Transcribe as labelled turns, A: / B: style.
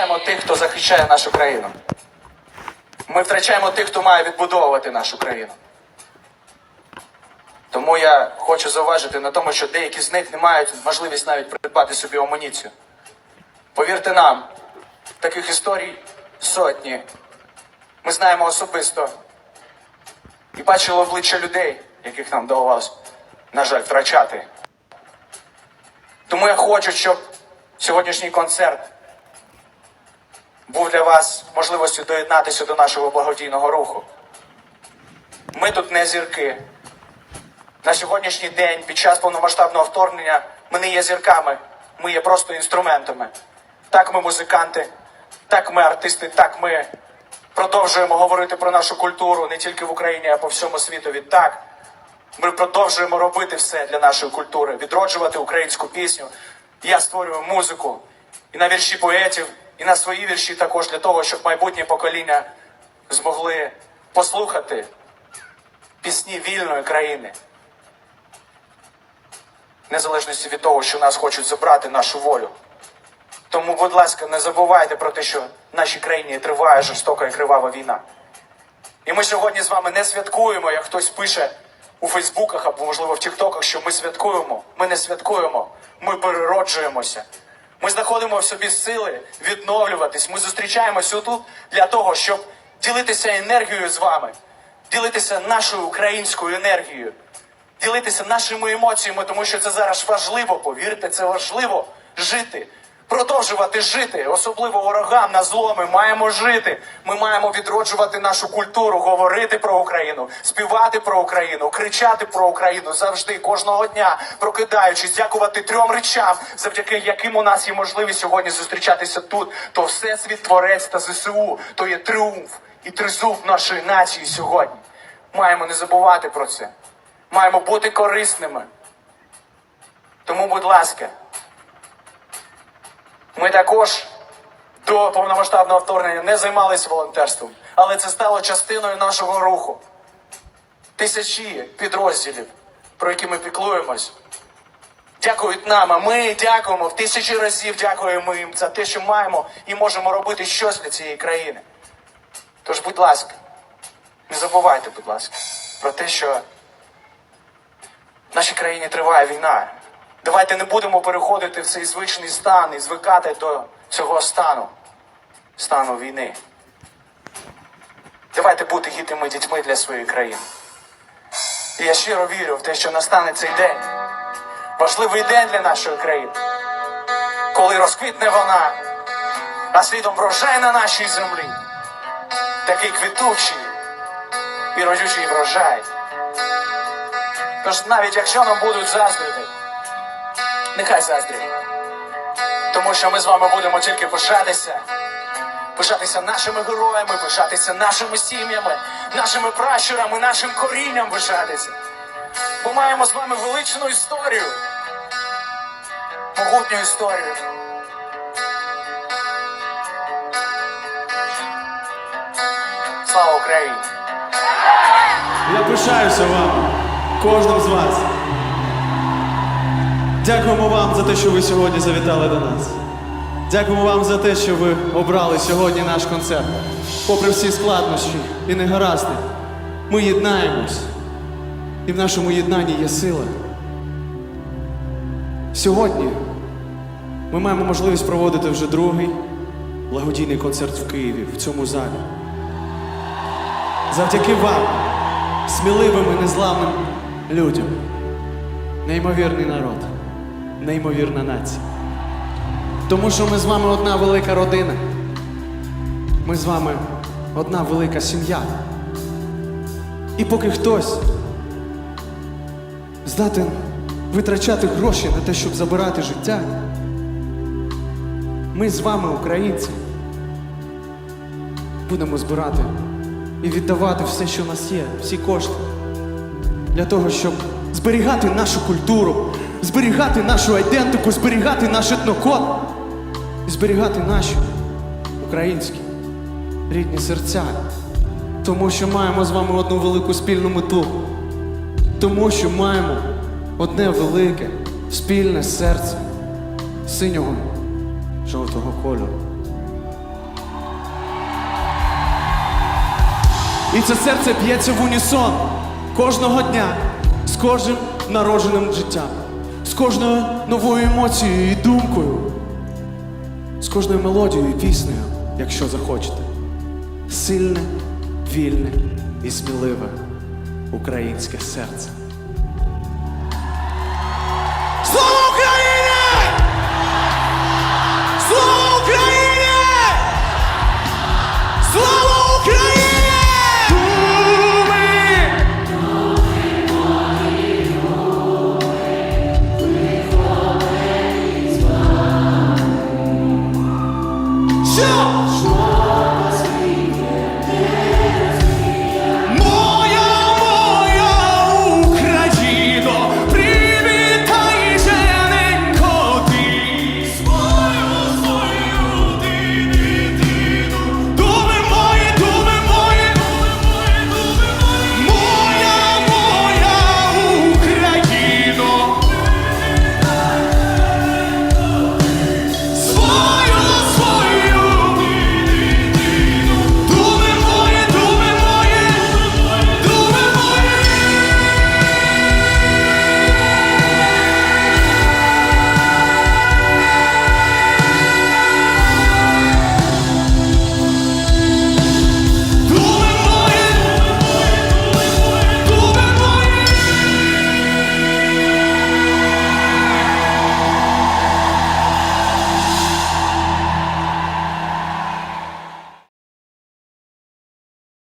A: втрачаємо тих, хто захищає нашу країну. Ми втрачаємо тих, хто має відбудовувати нашу країну. Тому я хочу зауважити на тому, що деякі з них не мають можливість навіть придбати собі амуніцію. Повірте нам, таких історій сотні. Ми знаємо особисто і бачили обличчя людей, яких нам довелося, на жаль, втрачати. Тому я хочу, щоб сьогоднішній концерт був для вас можливістю доєднатися до нашого благодійного руху. Ми тут не зірки. На сьогоднішній день, під час повномасштабного вторгнення, ми не є зірками, ми є просто інструментами. Так ми музиканти, так ми артисти, так ми продовжуємо говорити про нашу культуру не тільки в Україні, а по всьому світу. Відтак ми продовжуємо робити все для нашої культури, відроджувати українську пісню. Я створюю музику і на вірші поетів, і на свої вірші також для того, щоб майбутнє покоління змогли послухати пісні вільної країни. Незалежності від того, що нас хочуть забрати нашу волю. Тому, будь ласка, не забувайте про те, що в нашій країні триває жорстока і кривава війна. І ми сьогодні з вами не святкуємо, як хтось пише у Фейсбуках або, можливо, в Тіктоках, що ми святкуємо. Ми не святкуємо, ми перероджуємося. Ми знаходимо в собі сили відновлюватись. Ми зустрічаємося тут для того, щоб ділитися енергією з вами, ділитися нашою українською енергією, ділитися нашими емоціями, тому що це зараз важливо, повірте, це важливо жити. Продовжувати жити, особливо ворогам на зло. Ми маємо жити. Ми маємо відроджувати нашу культуру, говорити про Україну, співати про Україну, кричати про Україну завжди, кожного дня, прокидаючись, дякувати трьом речам, завдяки яким у нас є можливість сьогодні зустрічатися тут. То всесвіт творець та ЗСУ, то є тріумф і тризуб нашої нації сьогодні. Маємо не забувати про це. Маємо бути корисними. Тому, будь ласка. Ми також до повномасштабного вторгнення не займалися волонтерством, але це стало частиною нашого руху. Тисячі підрозділів, про які ми піклуємось, дякують нам, а ми дякуємо в тисячі разів дякуємо їм за те, що маємо і можемо робити щось для цієї країни. Тож, будь ласка, не забувайте, будь ласка, про те, що в нашій країні триває війна. Давайте не будемо переходити в цей звичний стан і звикати до цього стану, стану війни. Давайте бути гідними дітьми для своєї країни. І я щиро вірю в те, що настане цей день. Важливий день для нашої країни, коли розквітне вона, а слідом врожай на нашій землі. Такий квітучий і родючий врожай. Тож навіть якщо нам будуть заздрити, нехай заздрять. Тому що ми з вами будемо тільки пишатися, пишатися нашими героями, пишатися нашими сім'ями, нашими пращурами, нашим корінням пишатися. Ми маємо з вами величну історію, могутню історію. Слава Україні!
B: Я пишаюся вам, кожним з вас. Дякуємо вам за те, що ви сьогодні завітали до нас. Дякуємо вам за те, що ви обрали сьогодні наш концерт. Попри всі складнощі і негаразди, ми єднаємось. І в нашому єднанні є сила. Сьогодні ми маємо можливість проводити вже другий благодійний концерт в Києві, в цьому залі. Завдяки вам, сміливим і незламним людям, неймовірний народ, неймовірна нація. Тому що ми з вами одна велика родина. Ми з вами одна велика сім'я. І поки хтось здатен витрачати гроші на те, щоб забирати життя, ми з вами, українці, будемо збирати і віддавати все, що у нас є, всі кошти, для того, щоб зберігати нашу культуру, зберігати нашу айдентику, зберігати наш етнокод, і зберігати наші українські рідні серця, тому що маємо з вами одну велику спільну мету, тому що маємо одне велике спільне серце синього жовтого кольору. І це серце б'ється в унісон кожного дня з кожним народженим життям з кожною новою емоцією і думкою, з кожною мелодією і піснею, якщо захочете. Сильне, вільне і сміливе українське серце.